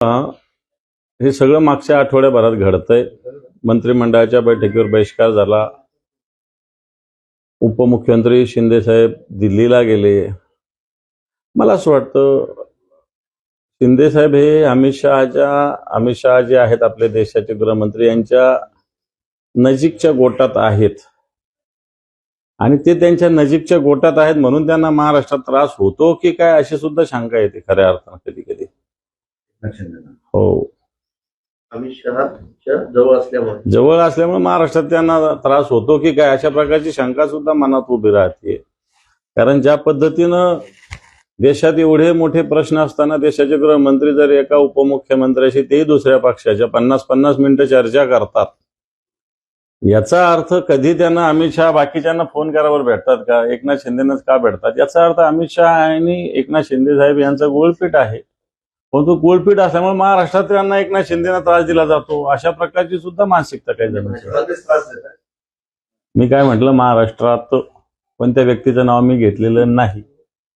हे सगळं मागच्या आठवड्याभरात घडतंय. मंत्रिमंडळाच्या बैठकीवर बहिष्कार झाला. उपमुख्यमंत्री शिंदे साहेब दिल्लीला गेले. मला असं वाटतं शिंदे साहेब हे अमित शहाच्या अमित शहा जे आहेत आपले देशाचे गृहमंत्री यांच्या नजीकच्या गोटात आहेत. आणि ते त्यांच्या नजीकच्या गोटात आहेत म्हणून त्यांना महाराष्ट्रात त्रास होतो की काय अशी सुद्धा शंका येते खऱ्या अर्थानं कधी. हो. अमित शहाच्या जवळ असल्यामुळे. जवळ असल्यामुळे महाराष्ट्रात त्यांना त्रास होतो की काय? अशा प्रकारची शंका सुद्धा मनात उभी राहते. कारण ज्या पद्धतीनं देशात एवढे मोठे प्रश्न असताना देशाचे गृहमंत्री जर एका उपमुख्यमंत्र्याशी तेही दुसऱ्या पक्षाच्या पन्नास पन्नास मिनिटं चर्चा करतात याचा अर्थ कधी त्यांना अमित शहा बाकीच्यांना फोन करावर भेटतात का? एकनाथ शिंदेनंच का भेटतात? याचा अर्थ अमित शहा आणि एकनाथ शिंदे साहेब यांचं गोळपीठ आहे. परंतु गोळपीठ असल्यामुळे महाराष्ट्रात त्यांना एकनाथ शिंदेना त्रास दिला जातो. अशा प्रकारची सुद्धा मानसिकता काही जणांची देतात मी काय म्हटलं महाराष्ट्रात कोणत्या व्यक्तीचं नाव मी घेतलेलं नाही.